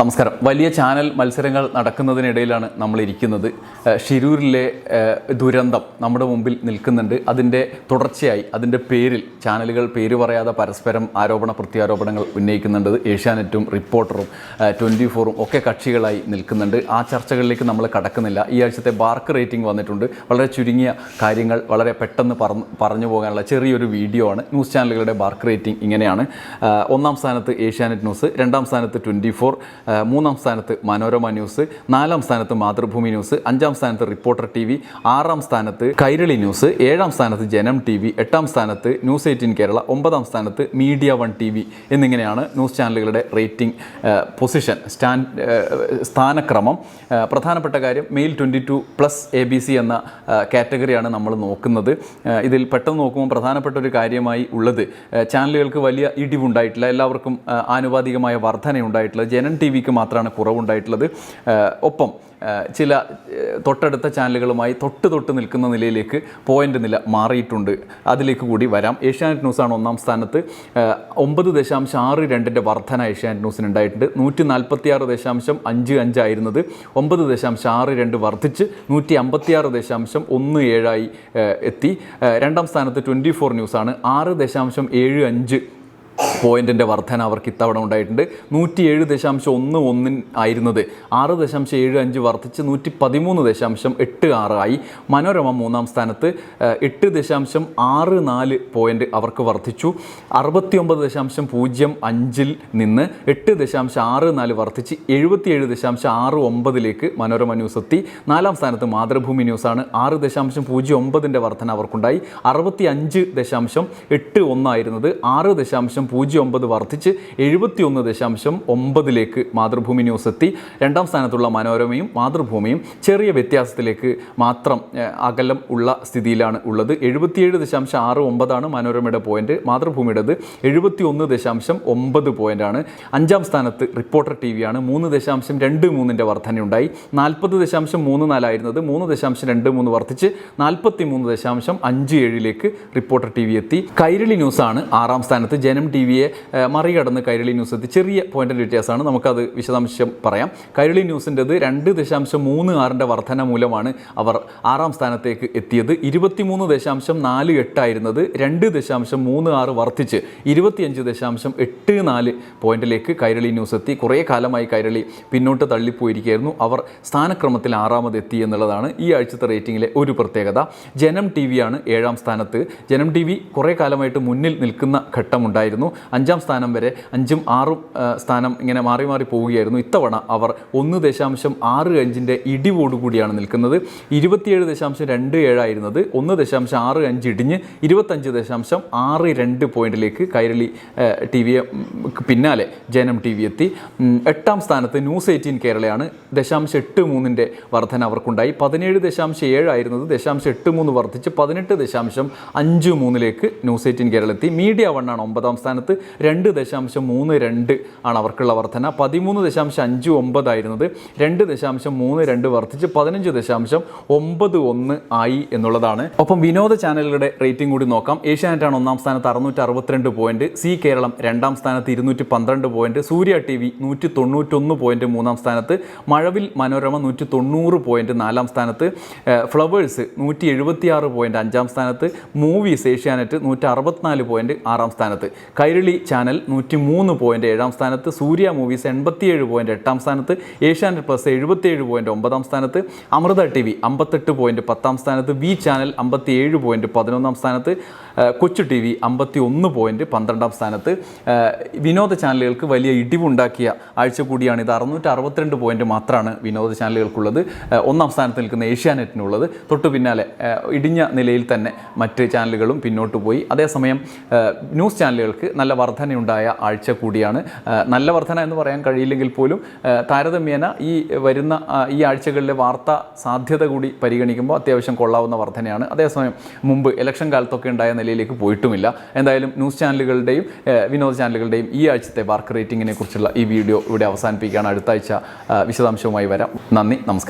നമസ്കാരം. വലിയ ചാനൽ മത്സരങ്ങൾ നടക്കുന്നതിനിടയിലാണ് നമ്മൾ ഇരിക്കുന്നത് ഷിരൂരിലെ ദുരന്തം നമ്മുടെ മുമ്പിൽ നിൽക്കുന്നുണ്ട്. അതിന്റെ തുടർച്ചയായി അതിന്റെ പേരിൽ ചാനലുകൾ പേര് പറയാതെ പരസ്പരം ആരോപണ പ്രത്യാരോപണങ്ങൾ ഉന്നയിക്കുന്നുണ്ട്. ഏഷ്യാനെറ്റും റിപ്പോർട്ടറും ട്വന്റി ഫോറും ഒക്കെ കക്ഷികളായി നിൽക്കുന്നുണ്ട്. ആ ചർച്ചകളിലേക്ക് നമ്മൾ കടക്കുന്നില്ല. ഈ ആഴ്ചത്തെ ബാർക്ക് റേറ്റിംഗ് വന്നിട്ടുണ്ട്. വളരെ ചുരുങ്ങിയ കാര്യങ്ങൾ വളരെ പെട്ടെന്ന് പറഞ്ഞു പോകാനുള്ള ചെറിയൊരു വീഡിയോ ആണ്. ന്യൂസ് ചാനലുകളുടെ ബാർക്ക് റേറ്റിംഗ് ഇങ്ങനെയാണ്. ഒന്നാം സ്ഥാനത്ത് ഏഷ്യാനെറ്റ് ന്യൂസ് രണ്ടാം സ്ഥാനത്ത് ട്വന്റി ഫോർ മൂന്നാം സ്ഥാനത്ത് മനോരമ ന്യൂസ് നാലാം സ്ഥാനത്ത് മാതൃഭൂമി ന്യൂസ് അഞ്ചാം സ്ഥാനത്ത് റിപ്പോർട്ടർ ടി വി ആറാം സ്ഥാനത്ത് കൈരളി ന്യൂസ് ഏഴാം സ്ഥാനത്ത് ജനം ടി വി എട്ടാം സ്ഥാനത്ത് ന്യൂസ് എയ്റ്റീൻ കേരള ഒമ്പതാം സ്ഥാനത്ത് മീഡിയ വൺ ടി വി എന്നിങ്ങനെയാണ് ന്യൂസ് ചാനലുകളുടെ റേറ്റിംഗ് പൊസിഷൻ സ്റ്റാൻഡ് സ്ഥാനക്രമം. പ്രധാനപ്പെട്ട കാര്യം male twenty two plus A B C എന്ന കാറ്റഗറിയാണ് നമ്മൾ നോക്കുന്നത്. ഇതിൽ പെട്ടെന്ന് നോക്കുമ്പോൾ പ്രധാനപ്പെട്ട ഒരു കാര്യമായി ഉള്ളത് ചാനലുകൾക്ക് വലിയ ഇടിവുണ്ടായിട്ടില്ല എല്ലാവർക്കും ആനുപാതികമായ വർധനയുണ്ടായിട്ടില്ല. ജനൻ ടി വിക്ക് മാത്രമാണ് കുറവുണ്ടായിട്ടുള്ളത്. ഒപ്പം ചില തൊട്ടടുത്ത ചാനലുകളുമായി തൊട്ട് തൊട്ട് നിൽക്കുന്ന നിലയിലേക്ക് പോയിന്റ് നില മാറിയിട്ടുണ്ട്. അതിലേക്ക് കൂടി വരാം. ഏഷ്യാനെറ്റ് ന്യൂസാണ് ഒന്നാം സ്ഥാനത്ത്. ഒമ്പത് ദശാംശം ആറ് രണ്ടിന്റെ വർധന ഏഷ്യാനെറ്റ് ന്യൂസിന് ഉണ്ടായിട്ടുണ്ട്. നൂറ്റി നാൽപ്പത്തി ആറ് ദശാംശം അഞ്ച് അഞ്ചായിരുന്നത് ഒമ്പത് ദശാംശം ആറ് രണ്ട് വർദ്ധിച്ച് നൂറ്റി അമ്പത്തിയാറ് ദശാംശം ഒന്ന് ഏഴായി എത്തി. രണ്ടാം സ്ഥാനത്ത് ട്വന്റി ഫോർ ന്യൂസാണ്. ആറ് ദശാംശം ഏഴ് അഞ്ച് പോയിന്റിന്റെ വർധന അവർക്ക് ഇത്തവണ ഉണ്ടായിട്ടുണ്ട്. നൂറ്റി ഏഴ് ദശാംശം ഒന്ന് ഒന്നിൻ ആയിരുന്നത്. ആറ് ദശാംശം ഏഴ് അഞ്ച് വർദ്ധിച്ച് നൂറ്റി പതിമൂന്ന് ദശാംശം എട്ട് ആറായി മനോരമ മൂന്നാം സ്ഥാനത്ത് എട്ട് ദശാംശം ആറ് നാല് പോയിന്റ് അവർക്ക് വർദ്ധിച്ചു. അറുപത്തിയൊമ്പത് ദശാംശം പൂജ്യം അഞ്ചിൽ നിന്ന് എട്ട് ദശാംശം ആറ് നാല് വർദ്ധിച്ച് എഴുപത്തിയേഴ് ദശാംശം ആറ് ഒമ്പതിലേക്ക് മനോരമ ന്യൂസ് എത്തി. നാലാം സ്ഥാനത്ത് മാതൃഭൂമി ന്യൂസാണ് ആറ് ദശാംശം പൂജ്യം ഒമ്പതിന്റെ വർധന അവർക്കുണ്ടായി. അറുപത്തി അഞ്ച് ദശാംശം എട്ട് ഒന്നായിരുന്നത് ആറ് ദശാംശം പൂജ്യം ഒമ്പത് വർദ്ധിച്ച് എഴുപത്തി ഒന്ന് ദശാംശം ഒമ്പതിലേക്ക് മാതൃഭൂമി ന്യൂസ് എത്തി. രണ്ടാം സ്ഥാനത്തുള്ള മനോരമയും മാതൃഭൂമിയും ചെറിയ വ്യത്യാസത്തിലേക്ക് മാത്രം അകലം ഉള്ള സ്ഥിതിയിലാണ് ഉള്ളത്. എഴുപത്തിയേഴ് ദശാംശം ആറ് ഒമ്പതാണ് മനോരമയുടെ പോയിന്റ്. മാതൃഭൂമിയുടേത് എഴുപത്തി ഒന്ന് ദശാംശം ഒമ്പത് പോയിന്റാണ്. അഞ്ചാം സ്ഥാനത്ത് റിപ്പോർട്ടർ ടി വിയാണ് മൂന്ന് ദശാംശം രണ്ട് മൂന്നിന്റെ വർധനയുണ്ടായി. നാൽപ്പത് ദശാംശം മൂന്ന് നാലായിരുന്നത് മൂന്ന് ദശാംശം രണ്ട് മൂന്ന് വർദ്ധിച്ച് നാൽപ്പത്തി മൂന്ന് ദശാംശം അഞ്ച് ഏഴിലേക്ക് റിപ്പോർട്ടർ ടി വി എത്തി. കൈരളി ന്യൂസാണ് ആറാം സ്ഥാനത്ത് ജനം ടി വിയെ മറികടന്ന് കൈരളി ന്യൂസ് എത്തി ചെറിയ പോയിന്റിന്റെ വ്യത്യാസമാണ്. നമുക്കത് വിശദാംശം പറയാം. കൈരളി ന്യൂസിന്റെത് രണ്ട് ദശാംശം മൂന്ന് ആറിന്റെ വർധന മൂലമാണ് അവർ ആറാം സ്ഥാനത്തേക്ക് എത്തിയത്. ഇരുപത്തിമൂന്ന് ദശാംശം നാല് എട്ടായിരുന്നത് രണ്ട് ദശാംശം മൂന്ന് ആറ് വർദ്ധിച്ച് ഇരുപത്തിയഞ്ച് ദശാംശം എട്ട് നാല് പോയിന്റിലേക്ക് കൈരളി ന്യൂസ് എത്തി കുറേ കാലമായി കൈരളി പിന്നോട്ട് തള്ളിപ്പോയിരിക്കുകയായിരുന്നു. അവർ സ്ഥാനക്രമത്തിൽ ആറാമത് എത്തി എന്നുള്ളതാണ് ഈ ആഴ്ചത്തെ റേറ്റിംഗിലെ ഒരു പ്രത്യേകത. ജനം ടി വിയാണ് ഏഴാം സ്ഥാനത്ത്. ജനം ടി വി കുറേ കാലമായിട്ട് മുന്നിൽ നിൽക്കുന്ന ഘട്ടമുണ്ടായിരുന്നു. അഞ്ചാം സ്ഥാനം വരെ അഞ്ചും ആറും സ്ഥാനം ഇങ്ങനെ മാറി മാറി പോവുകയായിരുന്നു. ഇത്തവണ അവർ ഒന്ന് ദശാംശം ആറ് അഞ്ചിന്റെ ഇടിവോടുകൂടിയാണ് നിൽക്കുന്നത്. ഇരുപത്തിയേഴ് ദശാംശം രണ്ട് ഏഴായിരുന്നത് ഒന്ന് ദശാംശം ആറ് അഞ്ച് ഇടിഞ്ഞ് ഇരുപത്തഞ്ച് ദശാംശം ആറ് രണ്ട് പോയിന്റിലേക്ക് കൈരളി ടി വി പിന്നാലെ ജനം ടി വി എത്തി എട്ടാം സ്ഥാനത്ത് ന്യൂസ് എയ്റ്റീൻ കേരളയാണ്. ദശാംശം എട്ട് മൂന്നിന്റെ വർധന അവർക്കുണ്ടായി. പതിനേഴ് ദശാംശം ഏഴായിരുന്നത് ദശാംശം എട്ട് മൂന്ന് വർദ്ധിച്ച് പതിനെട്ട് ദശാംശം അഞ്ച് മൂന്നിലേക്ക് ന്യൂസ് എയ്റ്റീൻ കേരള മീഡിയ വണ്ണാണ് ഒമ്പതാം സ്ഥാനത്ത് രണ്ട് ദശാംശം മൂന്ന് രണ്ട് ആണ് അവർക്കുള്ള വർധന. പതിമൂന്ന് ദശാംശം അഞ്ച് ഒമ്പതായിരുന്നത് രണ്ട് ദശാംശം മൂന്ന് രണ്ട് വർദ്ധിച്ച് പതിനഞ്ച് ദശാംശം ഒമ്പത് ഒന്ന് ആയി എന്നുള്ളതാണ്. ഒപ്പം വിനോദ ചാനലുകളുടെ റേറ്റിംഗ് കൂടി നോക്കാം. ഏഷ്യാനെറ്റാണ് ഒന്നാം സ്ഥാനത്ത് അറുന്നൂറ്റി അറുപത്തിരണ്ട് പോയിന്റ് സി കേരളം രണ്ടാം സ്ഥാനത്ത് ഇരുന്നൂറ്റി പന്ത്രണ്ട് പോയിന്റ് സൂര്യ ടി വി നൂറ്റി തൊണ്ണൂറ്റൊന്ന് പോയിന്റ് മൂന്നാം സ്ഥാനത്ത് മഴവിൽ മനോരമ നൂറ്റി തൊണ്ണൂറ് പോയിന്റ് നാലാം സ്ഥാനത്ത് ഫ്ലവേഴ്സ് നൂറ്റി എഴുപത്തിയാറ് പോയിന്റ് അഞ്ചാം സ്ഥാനത്ത് മൂവീസ് ഏഷ്യാനെറ്റ് നൂറ്റി അറുപത്തിനാല് പോയിന്റ് ആറാം സ്ഥാനത്ത്. കൈരളി ചാനൽ നൂറ്റി മൂന്ന് പോയിന്റ് ഏഴാം സ്ഥാനത്ത് സൂര്യ മൂവീസ് എൺപത്തിയേഴ് പോയിന്റ് എട്ടാം സ്ഥാനത്ത് ഏഷ്യാനെറ്റ് പ്ലസ് എഴുപത്തിയേഴ് പോയിന്റ് ഒമ്പതാം സ്ഥാനത്ത് അമൃത ടി വി അമ്പത്തെട്ട് പോയിന്റ് പത്താം സ്ഥാനത്ത് വി ചാനൽ അമ്പത്തിയേഴ് പോയിന്റ് പതിനൊന്നാം സ്ഥാനത്ത് കൊച്ചു ടി വി അമ്പത്തി ഒന്ന് പോയിന്റ് പന്ത്രണ്ടാം സ്ഥാനത്ത്. വിനോദ ചാനലുകൾക്ക് വലിയ ഇടിവുണ്ടാക്കിയ ആഴ്ച കൂടിയാണ് ഇത്. അറുന്നൂറ്റി അറുപത്തിരണ്ട് പോയിന്റ് മാത്രമാണ് വിനോദ ചാനലുകൾക്കുള്ളത്. ഒന്നാം സ്ഥാനത്ത് നിൽക്കുന്ന ഏഷ്യാനെറ്റിനുള്ളത്. തൊട്ടു പിന്നാലെ ഇടിഞ്ഞ നിലയിൽ തന്നെ മറ്റ് ചാനലുകളും പിന്നോട്ട് പോയി. അതേസമയം ന്യൂസ് ചാനലുകൾക്ക് നല്ല വർധനയുണ്ടായ ആഴ്ച കൂടിയാണ്. നല്ല വർധന എന്ന് പറയാൻ കഴിയില്ലെങ്കിൽ പോലും താരതമ്യേന ഈ വരുന്ന ഈ ആഴ്ചകളിലെ വാർത്താ സാധ്യത കൂടി പരിഗണിക്കുമ്പോൾ അത്യാവശ്യം കൊള്ളാവുന്ന വർധനയാണ്. അതേസമയം മുമ്പ് ഇലക്ഷൻ കാലത്തൊക്കെ ഉണ്ടായ നിലയിലേക്ക് പോയിട്ടുമില്ല. എന്തായാലും ന്യൂസ് ചാനലുകളുടെയും വിനോദ ചാനലുകളുടെയും ഈ ആഴ്ചത്തെ മാർക്ക് റേറ്റിങ്ങിനെ കുറിച്ചുള്ള ഈ വീഡിയോ ഇവിടെ അവസാനിപ്പിക്കുകയാണ്. അടുത്ത ആഴ്ച വിശദാംശവുമായി വരാം. നന്ദി നമസ്കാരം.